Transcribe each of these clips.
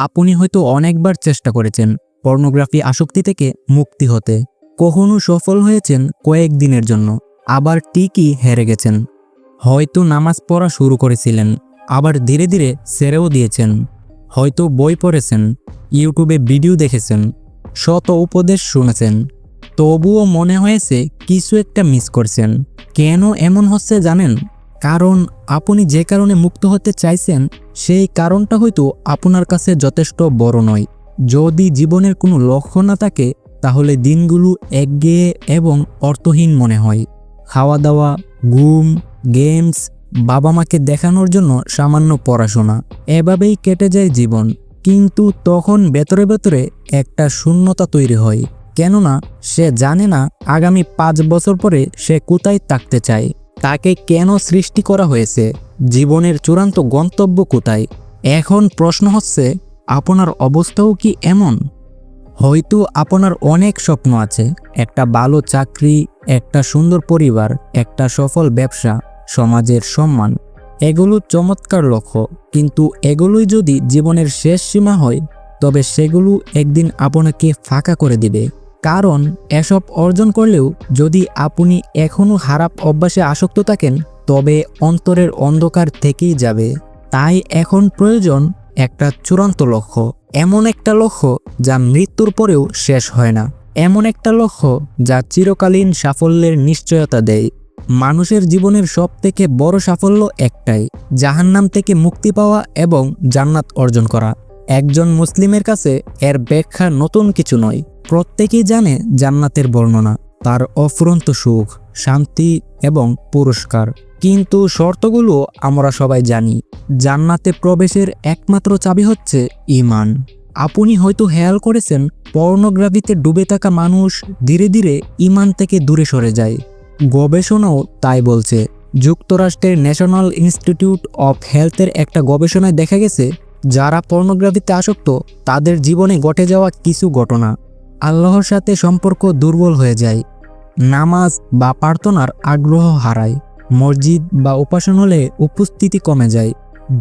আপনি হয়তো অনেকবার চেষ্টা করেছেন পর্নোগ্রাফি আসক্তি থেকে মুক্তি হতে। কখনো সফল হয়েছেন কয়েকদিনের জন্য, আবার ঠিকই হেরে গেছেন। হয়তো নামাজ পড়া শুরু করেছিলেন, আবার ধীরে ধীরে সেরেও দিয়েছেন। হয়তো বই পড়েছেন, ইউটিউবে ভিডিও দেখেছেন, শত উপদেশ শুনেছেন। তবুও মনে হয়েছে কিছু একটা মিস করছেন। কেন এমন হচ্ছে জানেন? কারণ আপনি যে কারণে মুক্ত হতে চাইছেন সেই কারণটা হয়তো আপনার কাছে যথেষ্ট বড় নয়। যদি জীবনের কোনো লক্ষ্য না থাকে, তাহলে দিনগুলো একগেয়ে এবং অর্থহীন মনে হয়। খাওয়া দাওয়া ঘুম গেমস বাবা মাকে দেখানোর জন্য সামান্য পড়াশোনা, এভাবেই কেটে যায় জীবন। কিন্তু তখন ভেতরে ভেতরে একটা শূন্যতা তৈরি হয়। কেননা, সে জানে না আগামী পাঁচ বছর পরে সে কোথায় থাকতে চায়। তাকে কেন সৃষ্টি করা হয়েছে? জীবনের চূড়ান্ত গন্তব্য কোথায়? এখন প্রশ্ন হচ্ছে, আপনার অবস্থাও কি এমন? হয়তো আপনার অনেক স্বপ্ন আছে, একটা ভালো চাকরি, একটা সুন্দর পরিবার, একটা সফল ব্যবসা, সমাজের সম্মান। এগুলো চমৎকার লক্ষ্য, কিন্তু এগুলোই যদি জীবনের শেষ সীমা হয়, তবে সেগুলো একদিন আপনাকে ফাঁকা করে দিবে। কারণ এসব অর্জন করলেও যদি আপনি এখনও খারাপ অভ্যাসে আসক্ত থাকেন, তবে অন্তরের অন্ধকার থেকেই যাবে। তাই এখন প্রয়োজন একটা চূড়ান্ত লক্ষ্য। এমন একটা লক্ষ্য যা মৃত্যুর পরেও শেষ হয় না। এমন একটা লক্ষ্য যা চিরকালীন সাফল্যের নিশ্চয়তা দেয়। মানুষের জীবনের সব থেকে বড় সাফল্য একটাই, জাহান্নাম থেকে মুক্তি পাওয়া এবং জান্নাত অর্জন করা। একজন মুসলিমের কাছে এর ব্যাখ্যা নতুন কিছু নয়। প্রত্যেকেই জানে জান্নাতের বর্ণনা, তার অফুরন্ত সুখ, শান্তি এবং পুরস্কার। কিন্তু শর্তগুলো আমরা সবাই জানি, জান্নাতে প্রবেশের একমাত্র চাবি হচ্ছে ইমান আপনি হয়তো হেয়াল করেছেন, পর্নোগ্রাফিতে ডুবে থাকা মানুষ ধীরে ধীরে ইমান থেকে দূরে সরে যায়। গবেষণাও তাই বলছে। যুক্তরাষ্ট্রের ন্যাশনাল ইনস্টিটিউট অফ হেলথের একটা গবেষণায় দেখা গেছে, যারা পর্নোগ্রাফিতে আসক্ত, তাদের জীবনে ঘটে যাওয়া কিছু ঘটনা। আল্লাহর সাথে সম্পর্ক দুর্বল হয়ে যায়। নামাজ বা প্রার্থনার আগ্রহ হারায়। মসজিদ বা উপাসনালয়ে উপস্থিতি কমে যায়।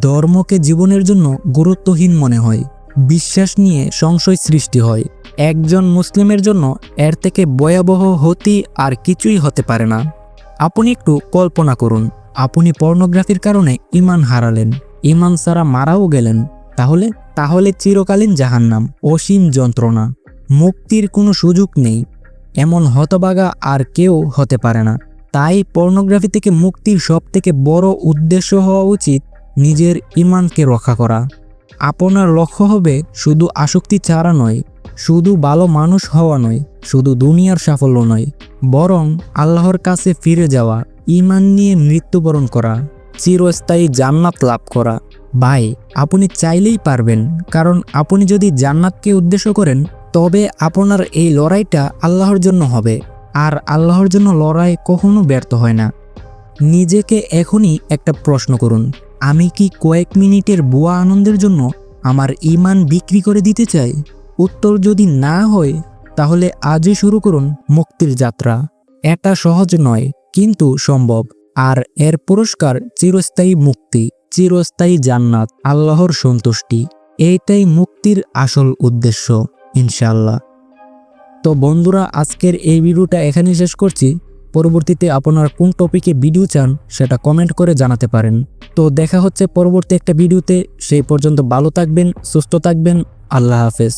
ধর্মকে জীবনের জন্য গুরুত্বহীন মনে হয়। বিশ্বাস নিয়ে সংশয় সৃষ্টি হয়। একজন মুসলিমের জন্য এর থেকে ভয়াবহ হতি আর কিছুই হতে পারে না। আপনি একটু কল্পনা করুন, আপনি পর্নোগ্রাফির কারণে ইমান হারালেন। ইমান সারা মারাও গেলেন। তাহলে তাহলে চিরকালীন জাহান্নাম, অসীম যন্ত্রণা। মুক্তির কোনো সুযোগ নেই। এমন হতবাগা আর কেউ হতে পারে না। তাই পর্নোগ্রাফি থেকে মুক্তির সব থেকে বড় উদ্দেশ্য হওয়া উচিত নিজের ইমানকে রক্ষা করা। আপনার লক্ষ্য হবে শুধু আসক্তি ছাড়া নয়, শুধু ভালো মানুষ হওয়া নয়, শুধু দুনিয়ার সাফল্য নয়, বরং আল্লাহর কাছে ফিরে যাওয়া, ইমান নিয়ে মৃত্যুবরণ করা, চিরস্থায়ী জান্নাত লাভ করা। ভাই, আপনি চাইলেই পারবেন, কারণ আপনি যদি জান্নাতকে উদ্দেশ্য করেন তবে আপনার এই লড়াইটা আল্লাহর জন্য হবে, আর আল্লাহর জন্য লড়াই কখনো ব্যর্থ হয় না। নিজেকে এখনই একটা প্রশ্ন করুন, আমি কি কয়েক মিনিটের বুয়া আনন্দের জন্য আমার ইমান বিক্রি করে দিতে চাই? উত্তর যদি না হয়, তাহলে আজই শুরু করুন মুক্তির যাত্রা। এটা সহজ নয়, কিন্তু সম্ভব, আর এর পুরস্কার চিরস্থায়ী মুক্তি, চিরস্থায়ী জান্নাত, আল্লাহর সন্তুষ্টি এইটাই মুক্তির আসল উদ্দেশ্য। ইনশাল্লাহ তো বন্ধুরা, আজকের এই ভিডিওটা এখানেই শেষ করছি। পরবর্তীতে আপনার কোন টপিকে ভিডিও চান সেটা কমেন্ট করে জানাতে পারেন। তো দেখা হচ্ছে পরবর্তী একটা ভিডিওতে। সেই পর্যন্ত ভালো থাকবেন, সুস্থ থাকবেন। আল্লাহ হাফেজ।